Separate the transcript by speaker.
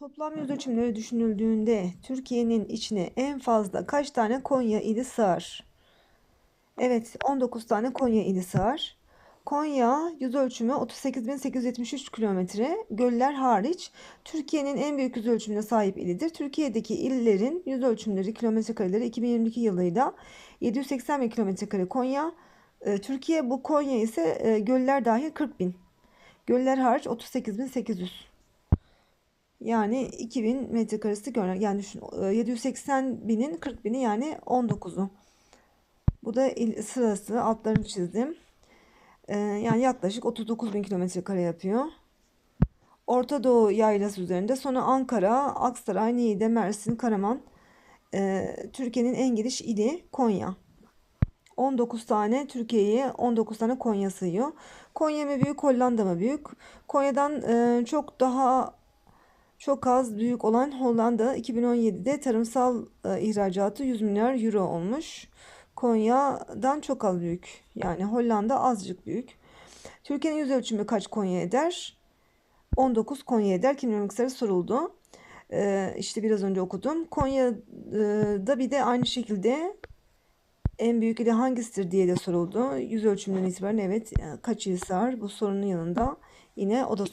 Speaker 1: Toplam yüz ölçümleri düşünüldüğünde Türkiye'nin içine en fazla kaç tane Konya ili sığar? Evet, 19 tane Konya ili sığar. Konya yüz ölçümü 38.873 kilometre, göller hariç Türkiye'nin en büyük yüz ölçümüne sahip ilidir. Türkiye'deki illerin yüz ölçümleri kilometre kareleri 2022 yılıyla 780 bin kilometre kare Konya. Ee, Türkiye bu Konya ise e, göller dahil 40 bin. Göller hariç 38.800. Yani 2000 metrekaresi göller. Yani düşün, e, 780 binin 40 bini yani 19'u. Bu da sırası altlarını çizdim. Ee, yani yaklaşık 39 bin kilometre kare yapıyor. Orta Doğu yaylası üzerinde sonra Ankara, Aksaray, Niğde, Mersin, Karaman. Ee, Türkiye'nin en geniş ili Konya. 19 tane Türkiye'ye 19 tane Konya sığıyor. Konya mı büyük, Hollanda mı büyük? Konya'dan e, çok daha çok az büyük olan Hollanda 2017'de tarımsal e, ihracatı 100 milyar euro olmuş. Konya'dan çok az büyük. Yani Hollanda azıcık büyük. Türkiye'nin yüz ölçümü kaç Konya eder? 19 Konya eder. Kimya soruldu. Ee, işte biraz önce okudum. Konya'da bir de aynı şekilde en büyük ili hangisidir diye de soruldu. Yüz ölçümünden itibaren evet kaç il sığar? Bu sorunun yanında yine o da